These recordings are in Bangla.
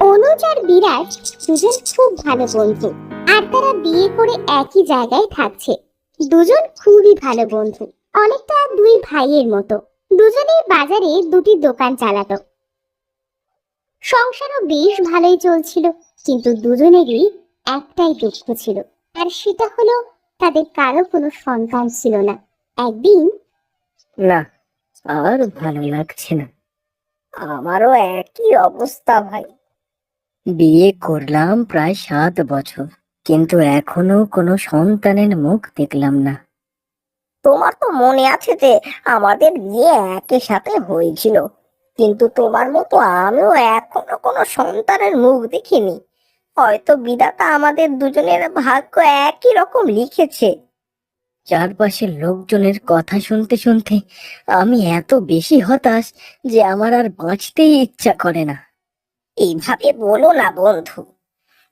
অনুজ আর দুজন খুব ভালো বন্ধু। আর তারা বিয়ে করে একই জায়গায় থাকছে। দুজন খুবই ভালো বন্ধু। অনেকটা দুই ভাইয়ের মতো। দুজনেই বাজারে দুটি দোকান চালাতো। সংসারও বেশ ভালোই চলছিল, কিন্তু দুজনেরই একটাই দুঃখ ছিল। আর সেটা হলো তাদের কারও কোনো সন্তান ছিল না। একদিন না, আর ভালো লাগছে না। আমারও একই অবস্থা ভাই। বিয়ে করলাম প্রায় সাত বছর কিন্তু এখনও কোনো সন্তানের মুখ দেখলাম না। তোমার তো মনে আছে যে আমাদের বিয়ে একই সাথে হয়েছিল কিন্তু তোমার মতো আমিও এখনও কোনো সন্তানের মুখ দেখিনি। হয়তো বিধাতা আমাদের দুজনের ভাগ্য একই রকম লিখেছে। চারপাশের লোকজনের কথা শুনতে শুনতে আমি এত বেশি হতাশ যে আমার আর বাঁচতেই ইচ্ছা করে না। এইভাবে বলো না বন্ধু।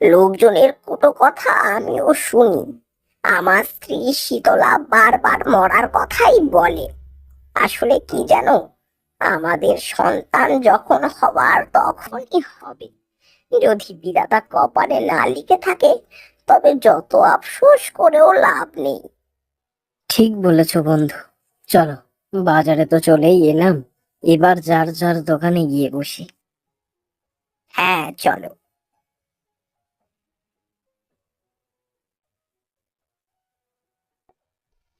লোকজনের কত কথা আমিও শুনি। আমার স্ত্রী শীতলা বারবার মরার কথাই বলে। আসলে কি জানো, আমাদের সন্তান যখন হবার তখনই হবে। যদি বিধাতা কপালে না লিখে থাকে, তবে যত আফসোস করেও লাভ নেই। ঠিক বলেছ বন্ধু। চলো, বাজারে তো চলেই এলাম। এবার যার যার দোকানে গিয়ে বসি। হ্যাঁ চলো।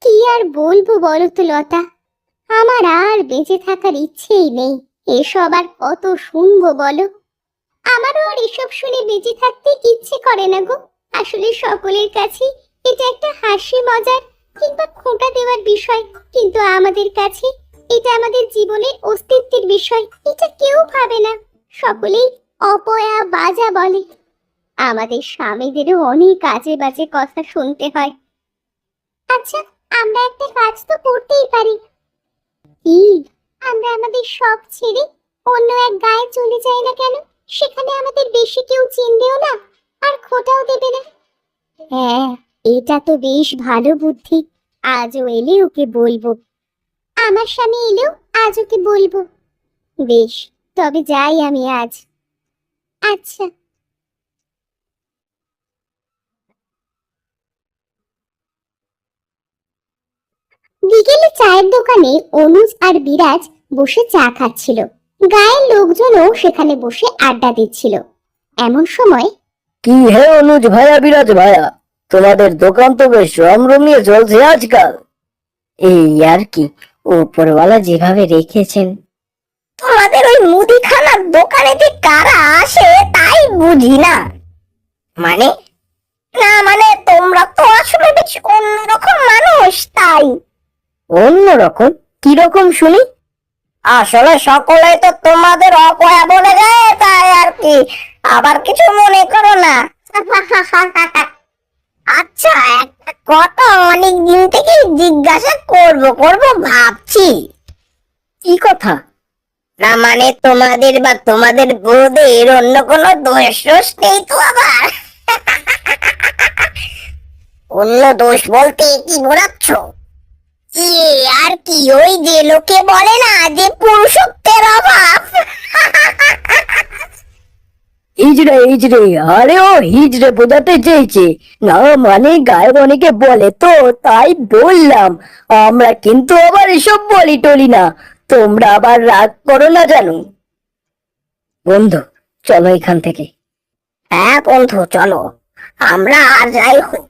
কি আর বলব বলো তো লতা? আমার আর বেঁচে থাকার ইচ্ছেই নেই। এসব আর কত শুনব বলো? আমারও আর এসব শুনে বেঁচে থাকতে ইচ্ছে করে না গো। আসলে সকলের কাছে এটা একটা হাসি মজার কিংবা খোঁটা দেওয়ার বিষয়। কিন্তু আমাদের কাছে এটা আমাদের জীবনের অস্তিত্বের বিষয়। এটা কেউ ভাবে না। সকলেই অপয়া বাজা বলে। আমাদের স্বামীদেরও অনেক কাজে বাজে কথা শুনতে হয়। আচ্ছা আমরা একটা কাজ তো করতেই পারি। কি? আমরা আমাদের সব ছেড়ে অন্য এক গায়ে চলে যাই না কেন? সেখানে আমাদের বেশি কেউ চিনবেও না আর খোটাও দেবে না। হ্যাঁ এটা তো বেশ ভালো বুদ্ধি। আজও এলে ওকে বলব। আমার স্বামী এলেও আজ ওকে বলব। বেশ, তবে যাই আমি আজ। আচ্ছা বিকেলে চায়ের দোকানে অনুজ আর বিরাজ বসে চা খাচ্ছিল। গায়ের লোকজনও সেখানে বসে আড্ডা দিচ্ছিল। এমন সময় কি হে অনুজ ভাইয়া বিরাজ ভাইয়া তোমাদের দোকান তো বেশ রমরমিয়ে চলছে আজকাল। এই আর কি, উপরওয়ালা যেভাবে রেখেছেন। মুদিখানার দোকানে যে কারা আসে, তাই বুঝি না। মানে? না মানে তোমরা তো আসলে বেশ অন্যরকম মানুষ, তাই। অন্যরকম? কীরকম শুনি? আসলে সকলে তো তোমাদের অপয়া বলে যায় তাই আর কি। আবার কিছু মনে করো না। আচ্ছা একটা কথা অনেক দিন থেকে জিজ্ঞাসা করব করব, ভাবছি। কি কথা? না মানে তোমাদের বা তোমাদের বউদের অন্য কোনো দোষ নেই তো আবার? অন্য দোষ বলতে কি বোঝাচ্ছ? কি আর কি? ওই যে লোকে বলে না যে পুরুষত্বের অভাব। হিজড়ে হিজড়ে, আরে ও হিজড়ে বোঝাতে চেয়েছে। না মানে গায়ের অনেকে বলে তো, তাই বললাম। আমরা কিন্তু আবার এসব বলি টলি না। তোমরা আবার রাগ করো না জানো বন্ধু চলো এখান থেকে। হ্যাঁ বন্ধু চলো। আমরা আর যাই হোক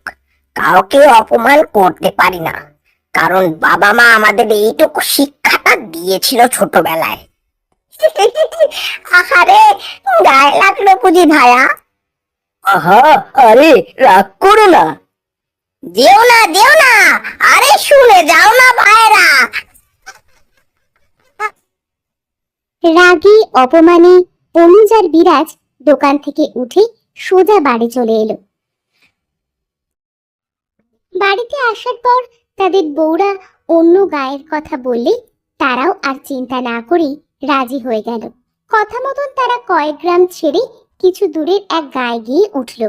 কাউকে অপমান করতে পারি না। কারণ বাবা মা আমাদের এইটুকু শিক্ষাটা দিয়েছিল ছোটবেলায়। আহারে গায়ে লাগল বুঝি ভায়া। আহা আরে রাগ করো না। যেও না যেও না। আরে শুনে যাও না ভাইরা রাগী, অপমানে অনুজ আর বিরাজ দোকান থেকে উঠে সোজা বাড়ি চলে এলো। বাড়িতে আসার পর তাদের বউরা অন্য গায়ের কথা বললে তারাও আর চিন্তা না করেই রাজি হয়ে গেল। কথা মতন তারা কয়েক গ্রাম ছেড়ে কিছু দূরের এক গায়ে গিয়ে উঠল।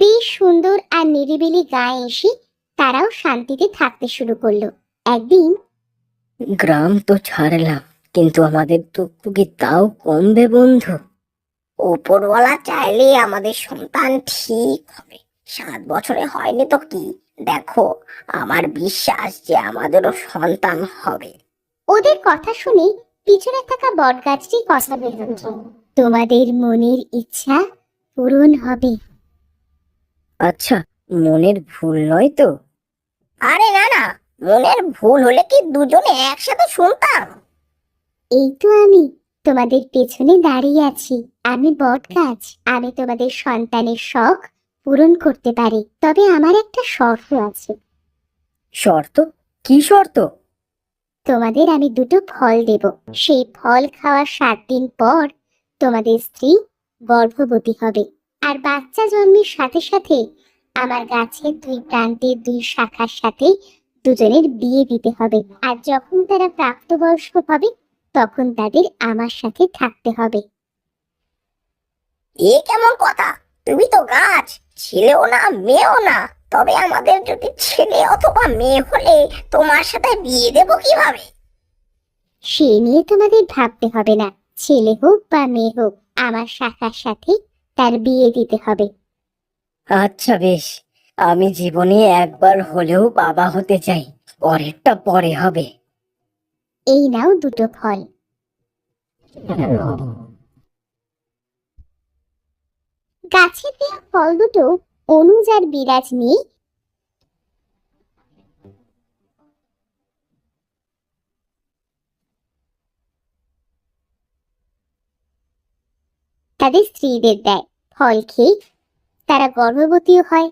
বেশ সুন্দর আর নিরিবিলি গায়ে এসে তারাও শান্তিতে থাকতে শুরু করল। একদিন গ্রাম তো ছাড়লাম। কিন্তু আমাদের টুকটুকি তাও কমবে বন্ধু। উপরওয়ালা চাইলে আমাদের সন্তান ঠিক হবে। সাত বছরে হয়নি তো কি? দেখো আমার বিশ্বাস যে আমাদেরও সন্তান হবে। ওদের কথা শুনে পিছনে থাকা বটগাছটি কথা বলল তোমাদের মনের ইচ্ছা পূরণ হবে। আচ্ছা মনের ভুল নয় তো? আরে না না মনের ভুল হলে কি দুজনে একসাথে শুনতাম? এই তো আমি। তোমাদের পেছনে দাঁড়িয়ে আছি। আমি বটগাছ আমি তোমাদের সন্তানের শখ পূরণ করতে পারি। তবে আমার একটা শর্ত আছে। শর্ত? কি শর্ত? তোমাদের আমি দুটো ফল দেব। সেই ফল খাওয়ার সাত দিন পর তোমাদের স্ত্রী গর্ভবতী হবে। আর বাচ্চা জন্মের সাথে সাথে আমার গাছের দুই প্রান্তের দুই শাখার সাথে দুজনের বিয়ে দিতে হবে। আর যখন তারা প্রাপ্তবয়স্ক হবে তখন তাদের আমার সাথে থাকতে হবে। এ কেমন কথা? তুমি তো গাছ ছেলেও না মেয়েও না। তবে আমাদের যদি ছেলে অথবা মেয়ে হলে তোমার সাথে বিয়ে দেব কীভাবে? সে নিয়ে তোমাদের ভাবতে হবে না ছেলে হোক বা মেয়ে হোক আমার শাখার সাথে তার বিয়ে দিতে হবে। আচ্ছা বেশ আমি জীবনে একবার হলেও বাবা হতে চাই পরেরটা পরে হবে। এই নাও দুটো ফল। গাছে দেওয়া ফল দুটো অনুজ আর বিরাজ নিয়ে তাদের স্ত্রীদের দেয়। ফল খেয়ে তারা গর্ভবতীও হয়।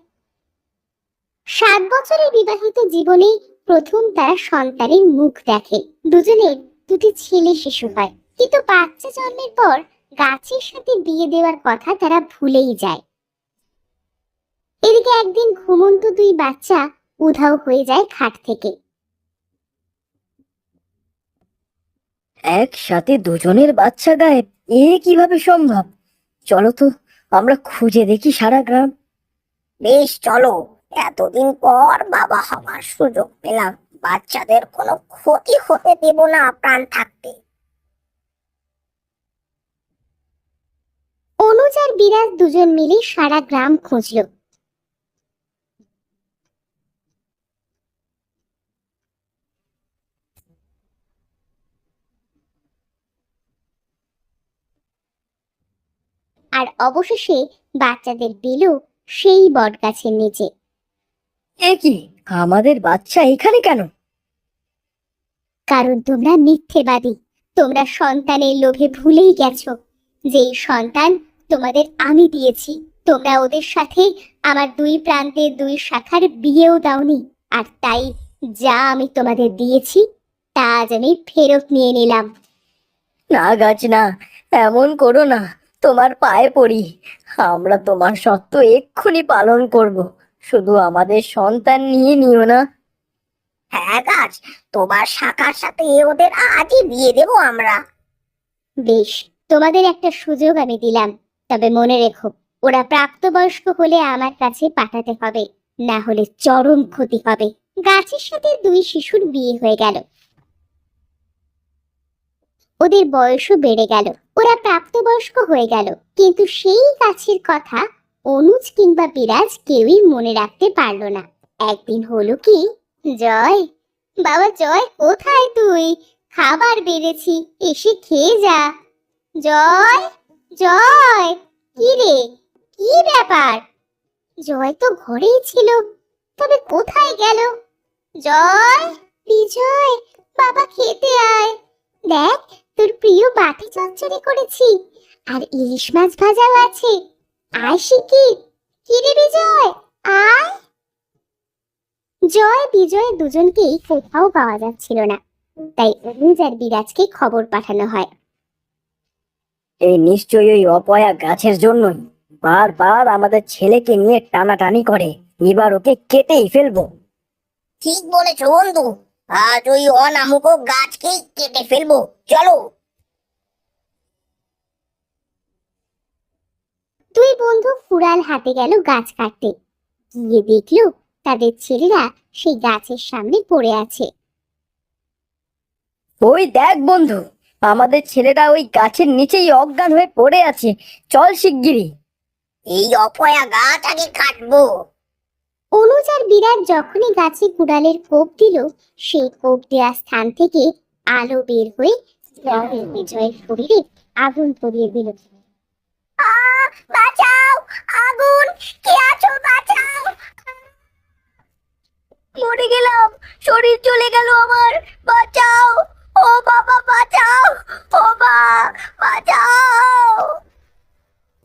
সাত বছরের বিবাহিত জীবনে প্রথম তারা সন্তানের মুখ দেখে। দুজনের দুটি ছেলে শিশু হয়। কিন্তু বাচ্চা জন্মের পর গাছের সাথে বিয়ে দেওয়ার কথা তারা ভুলেই যায়। এদিকে একদিন ঘুমন্ত দুই বাচ্চা উধাও হয়ে যায় খাট থেকে। একসাথে দুজনের বাচ্চা গায়েব এ কীভাবে সম্ভব? চলো তো, আমরা খুঁজে দেখি সারা গ্রাম। বেশ, চলো। এতদিন পর বাবা হওয়ার সুযোগ পেলাম। বাচ্চাদের কোনো ক্ষতি হতে দেব না প্রাণ থাকতে। অনুজ আর বিরাজ দুজন মিলে সারা গ্রাম খুঁজলো। আর অবশেষে বাচ্চাদের পেল সেই বটগাছের নিচে। এ কি আমাদের বাচ্চা এখানে কেন? কারণ তোমরা মিথ্যেবাদী। তোমরা সন্তানের লোভে ভুলেই গেছো। যে এই সন্তান তোমাদের আমি দিয়েছি তোমরা ওদের সাথে আমার দুই প্রান্তের দুই শাখার বিয়েও দাওনি। আর তাই যা আমি তোমাদের দিয়েছি তা আজ আমি ফেরত নিয়ে নিলাম। না গাছ না এমন করো না। তোমার পায়ে পড়ি। আমরা তোমার সত্য এক্ষুনি পালন করব। শুধু আমাদের সন্তান নিয়ে নিও না। হ্যাঁ গাছ, তোমার শাখার সাথে ওদের আজই বিয়ে দেব আমরা। বেশ, তোমাদের একটা সুযোগ আমি দিলাম। তবে মনে রেখো, ওরা প্রাপ্তবয়স্ক হলে আমার কাছে পাঠাতে হবে, না হলে চরম ক্ষতি হবে। গাছের সাথে দুই শিশুর বিয়ে হয়ে গেল। ওদের বয়সও বেড়ে গেল, ওরা প্রাপ্তবয়স্ক হয়ে গেল। কিন্তু সেই গাছের কথা অনুজ কিংবা বিরাজ কেউই মনে রাখতে পারল না। একদিন হলো কি? জয়। বাবা জয়, কোথায় তুই? খাবার বেড়েছি, এসে খেয়ে যা। জয় জয়। কি রে? কি ব্যাপার? জয় তো ঘরেই ছিল, তবে কোথায় গেল? জয়, বিজয়, বাবা খেতে আয়। দেখ, তোর প্রিয় বাটি চচ্চড়ি করেছি, আর ইলিশ মাছ ভাজাও আছে। আয় শিকির কি রে বিজয়? আয়। জয় বিজয় দুজনকেই কোথাও পাওয়া যাচ্ছিল না। তাই অনুজ আর বিরাজকে খবর পাঠানো হয়। এই নিশ্চয়ই ওই অপয়া গাছের জন্যই। বারবার আমাদের ছেলেকে নিয়ে টানাটানি করে। এবার ওকে কেটেই ফেলব। ঠিক বলেছ বন্ধু। আজ ওই অনামুক গাছকেই কেটে ফেলব। চলো। দুই বন্ধু ফুরাল হাতে গেল গাছ কাটতে। গিয়ে দেখল তাদের ছেলেরা সেই গাছের সামনে পড়ে আছে। ওই দেখ বন্ধু আমাদের ছেলেটা ওই গাছের নিচেই অজ্ঞান হয়ে পড়ে আছে। চল শিগগিরই। এই অপয়া গাছ আগে কাটবো। অনুজ আর বিরাট যখনই গাছে কুড়ালের কোপ দিল সেই কোপ দেওয়া স্থান থেকে আলো বের হয়ে বিজয়ের শরীরে আগুন ধরিয়ে দিল। বাঁচাও, আগুন, কে আছো, বাঁচাও। মরে গেলাম, শরীর চলে গেল আমার, বাঁচাও। ও বাবা, বাঁচাও, ও বা বাঁচাও।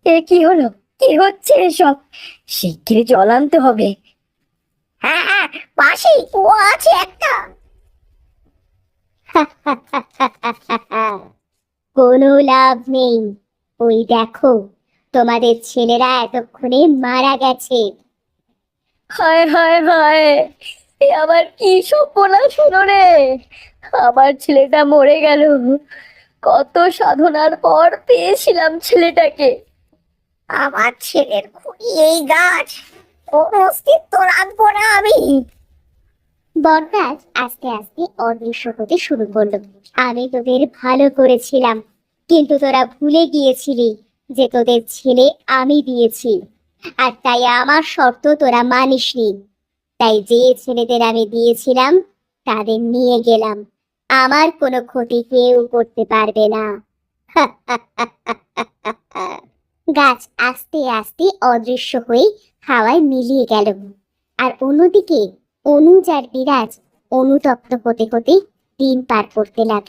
এ কি হলো? কি হচ্ছে এসব? শিগগিরই জল আনতে হবে। হ্যাঁ হ্যাঁ পাশে ও আছে একটা। কোনো লাভ নেই। ওই দেখো। তোমাদের ছেলেরা এতক্ষণে মারা গেছে। হায় হায় হায় এ আবার কি সর্বনাশ হলো রে? আমার ছেলেটা মরে গেল। কত সাধনার পর পেয়েছিলাম ছেলেটাকে। আমার ছেলের খুঁড়ি এই গাছ কোন অস্তিত্ব রাখব না আমি। বরগাছ আস্তে আস্তে অদৃশ্য হতে শুরু করল। আমি তোদের ভালো করেছিলাম কিন্তু তোরা ভুলে গিয়েছিলি। যে তোদের ছেলে আমি দিয়েছি। আর তাই আমার শর্ত তোরা মানিস মানিসনি। তাই যে ছেলেদের আমি দিয়েছিলাম, তাদের নিয়ে গেলাম। আমার কোনো ক্ষতি কেউ করতে পারবে না। গাছ আস্তে আস্তে অদৃশ্য হয়ে হাওয়ায় মিলিয়ে গেল। আর অন্যদিকে অনুজ আর বিরাজ অনুতপ্ত হতে হতে দিন পার করতে লাগল।